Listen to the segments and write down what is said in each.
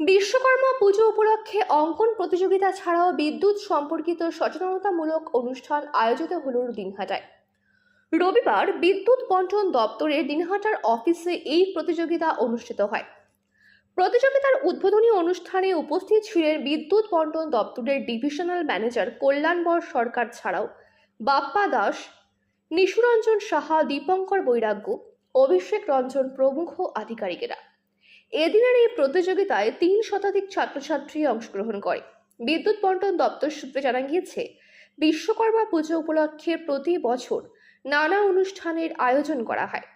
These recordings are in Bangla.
বিশ্বকর্মা পুজো উপলক্ষে অঙ্কন প্রতিযোগিতা ছাড়াও বিদ্যুৎ সম্পর্কিত সচেতনতামূলক অনুষ্ঠান আয়োজিত হল দিনহাটায়। রবিবার বিদ্যুৎ বন্টন দপ্তরের দিনহাটার অফিসে এই প্রতিযোগিতা অনুষ্ঠিত হয়। প্রতিযোগিতার উদ্বোধনী অনুষ্ঠানে উপস্থিত ছিলেন বিদ্যুৎ বন্টন দপ্তরের ডিভিশনাল ম্যানেজার কল্যাণবর সরকার ছাড়াও বাপ্পা দাস, নিশুরঞ্জন সাহা, দীপঙ্কর বৈরাগ্য, অভিষেক রঞ্জন প্রমুখ আধিকারিকেরা। এদিনের এই প্রতিযোগিতায় তিন শতাধিক ছাত্রছাত্রী অংশগ্রহণ করে। বিদ্যুৎ বন্টন দপ্তর সূত্রে জানা গিয়েছে, বিশ্বকর্মা পুজো উপলক্ষে প্রতি বছর নানা অনুষ্ঠানের আয়োজন করা হয়।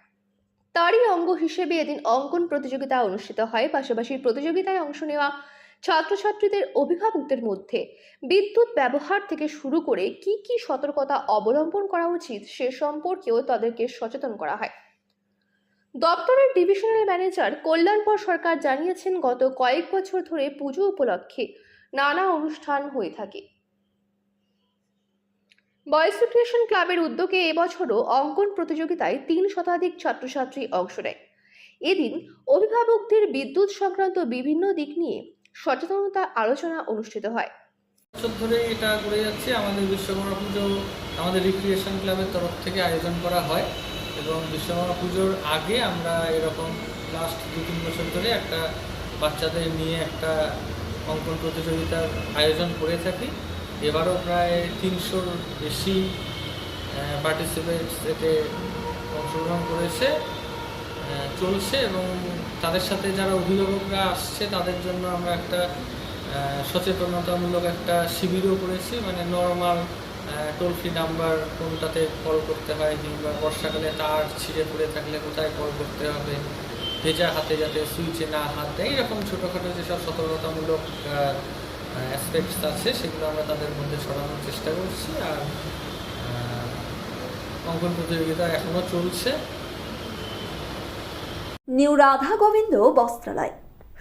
তারই অঙ্গ হিসেবে এদিন অঙ্কন প্রতিযোগিতা অনুষ্ঠিত হয়। পাশাপাশি প্রতিযোগিতায় অংশ নেওয়া ছাত্রছাত্রীদের অভিভাবকদের মধ্যে বিদ্যুৎ ব্যবহার থেকে শুরু করে কি কি সতর্কতা অবলম্বন করা উচিত সে সম্পর্কেও তাদেরকে সচেতন করা হয়। দপ্তরের ডিভিশনাল ম্যানেজার কল্যাণপর সরকার জানিয়েছেন, গত কয়েক বছর ধরে পুজো উপলক্ষে নানা অনুষ্ঠান হয়ে থাকে। বয়েজ রিক্রিয়েশন ক্লাবের উদ্যোগে এবছরও অঙ্কন প্রতিযোগিতায় তিন শতাধিক ছাত্রছাত্রী অংশ নেয়। এদিন অভিভাবকদের বিদ্যুৎ সংক্রান্ত বিভিন্ন দিক নিয়ে সচেতনতা আলোচনা অনুষ্ঠিত হয়। বছর ধরে এটা করে যাচ্ছে। আমাদের বিশ্বকর্মা পুজো আমাদের রিক্রিয়েশন ক্লাবের তরফ থেকে আয়োজন করা হয়। এবং বিশ্বকর্মা পুজোর আগে আমরা এরকম লাস্ট দু তিন বছর ধরে একটা বাচ্চাদের নিয়ে একটা অঙ্কন প্রতিযোগিতার আয়োজন করে থাকি। এবারও প্রায় তিনশোর বেশি পার্টিসিপেন্টস এতে অংশগ্রহণ করেছে চলছে এবং তাদের সাথে যারা অভিভাবকরা আসছে তাদের জন্য আমরা একটা সচেতনতামূলক একটা শিবিরও করেছি মানে নর্মাল টোল ফ্রি নাম্বার কোনটাতে কল করতে হয় কিংবা বর্ষাকালে তার ছিঁড়ে পড়ে থাকলে কোথায় কল করতে হবে? ভেজা হাতে যাতে সুইচে না হাত দেয়, এরকম ছোটোখাটো যেসব সতর্কতামূলক অ্যাসপেক্টস আছে, সেগুলো আমরা তাদের মধ্যে সরানোর চেষ্টা করছি। আর অঙ্কন প্রতিযোগিতা এখনও চলছে। নিউ রাধা গোবিন্দ বস্ত্রালয়।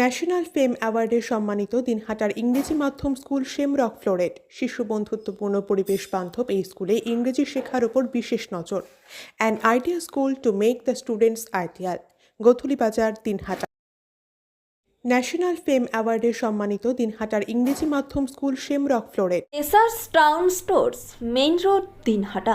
ন্যাশনাল ফেম অ্যাওয়ার্ডে সম্মানিত দিনহাটার ইংরেজি মাধ্যম স্কুল শেমরক ফ্লোরেট, শিশু বন্ধুত্বপূর্ণ পরিবেশ বান্ধব এই স্কুলে ইংরেজি শেখার ওপর বিশেষ নজর। An idea school to make the students ideal Godhuli Bazar, Dinhata. National fame অ্যাওয়ার্ডে সম্মানিত দিনহাটার ইংরেজি মাধ্যম school Shamrock Floret. এসার্স town stores main road Dinhata.